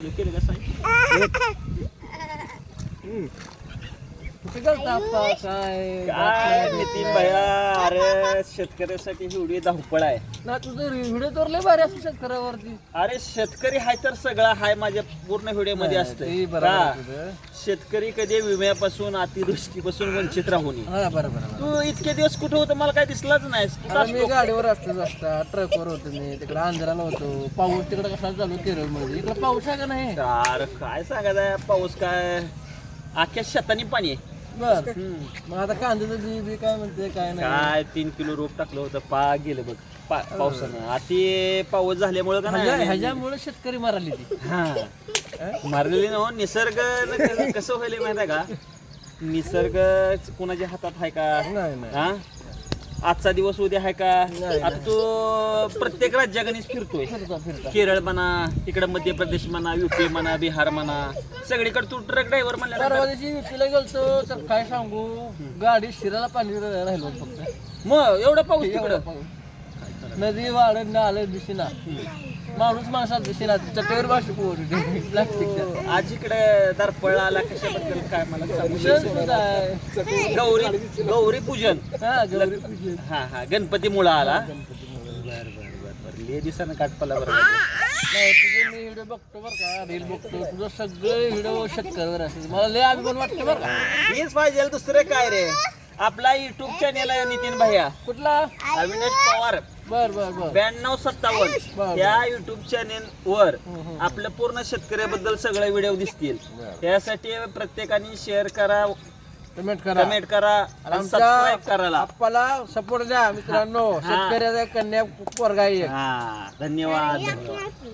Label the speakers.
Speaker 1: केलं का सांग
Speaker 2: कुठे गेलता आप्पा काय
Speaker 1: काय नितीन भैया अरे शेतकऱ्यासाठी एवढी धावपळ आहे.
Speaker 2: ना तुझं व्हिडिओ तर लय भारी असतो शेतकऱ्यावरती.
Speaker 1: अरे शेतकरी हाय तर सगळा हाय माझ्या पूर्ण व्हिडिओमध्ये
Speaker 2: ते
Speaker 1: असतं
Speaker 2: बरोबर आहे
Speaker 1: का?
Speaker 2: तुझं.
Speaker 1: शेतकरी कधी विम्यापासून अतिवृष्टीपासून वंचित राहू नये.
Speaker 2: हा बरं बरं बरं
Speaker 1: तू इतके दिवस कुठे होतं मला काय दिसलाच नाही. कुठं
Speaker 2: आता मी
Speaker 1: असतो?
Speaker 2: गाडीवर असतो असता. ट्रकवर होतो मी. तिकडे आंध्राला होतो. पाऊस तिकडे कसा चालू केरळमध्ये इकडे पाऊस आहे का नाही?
Speaker 1: अरे काय सांगायचं पाऊस काय? अख्ख्या शेतानी पाणी आहे.
Speaker 2: बर. मग आता कांद्याचं बी बी काय म्हणते काय नाही.
Speaker 1: काय तीन किलो रोप टाकलं होतं पा गेलं बघ पा- पावसानं. अति पाऊस झाल्यामुळं का
Speaker 2: ह्याच्या-
Speaker 1: नाही
Speaker 2: ह्याच्यामुळे शेतकरी माराली ती
Speaker 1: हा. मारलेली ना निसर्ग न कसं व्हायला माहिती आहे का? निसर्ग कोणाच्या हातात आहे का?
Speaker 2: नाही नाही.
Speaker 1: हा? आजचा दिवस उद्या आहे का? आता तू प्रत्येक राज्यागणीच फिरतोय.
Speaker 2: फिरता फिरता.
Speaker 1: केरळ म्हणा तिकडे मध्य प्रदेश म्हणा युपी म्हणा बिहार म्हणा सगळीकडे तू ट्रक ड्रायव्हर
Speaker 2: परवा दिवशी युपीला गेलतो तर काय सांगू? गाडी शिराला पाणी राहिलो फक्त.
Speaker 1: मग एवढा पाऊस तिकडं.
Speaker 2: नदी वाढत आलं दिसेना माणूस माणसात दिसेना चटईवर भाषा पोहली प्लास्टिकच्या
Speaker 1: आज इकडे दरपळ आला कशाबद्दल काय मला सांगू शकतो? गौरी गौरी पूजन.
Speaker 2: हा गौरी पूजन.
Speaker 1: हा हा गणपती मुळा आला. बर बर बर बर. ले दिसानं काटपला बरं.
Speaker 2: नाही तुझे मी व्हिडिओ बघतो बरं का. रील बघतो. तुझं सगळे व्हिडिओ शेतकऱ्यावर असेल. मला लय अभिमान वाटतं बरं का.
Speaker 1: मीच पाहिजे दुसरं काय रे? आपला युट्यूब चॅनेल आहे नितीन भैया.
Speaker 2: कुठला?
Speaker 1: अविनाश पवार.
Speaker 2: बर बर बर.
Speaker 1: ब्याण्णव सत्तावन्न. त्या युट्यूब चॅनेल वर आपल्या पूर्ण शेतकऱ्याबद्दल सगळे व्हिडिओ दिसतील. त्यासाठी प्रत्येकाने शेअर करा
Speaker 2: कमेंट करा.
Speaker 1: कमेंट करा
Speaker 2: आणि
Speaker 1: सबस्क्राईब करायला.
Speaker 2: आप्पाला सपोर्ट द्या मित्रांनो. शेतकऱ्याचा कन्या पोरगा आहे एक.
Speaker 1: हा धन्यवाद. धन्यवाद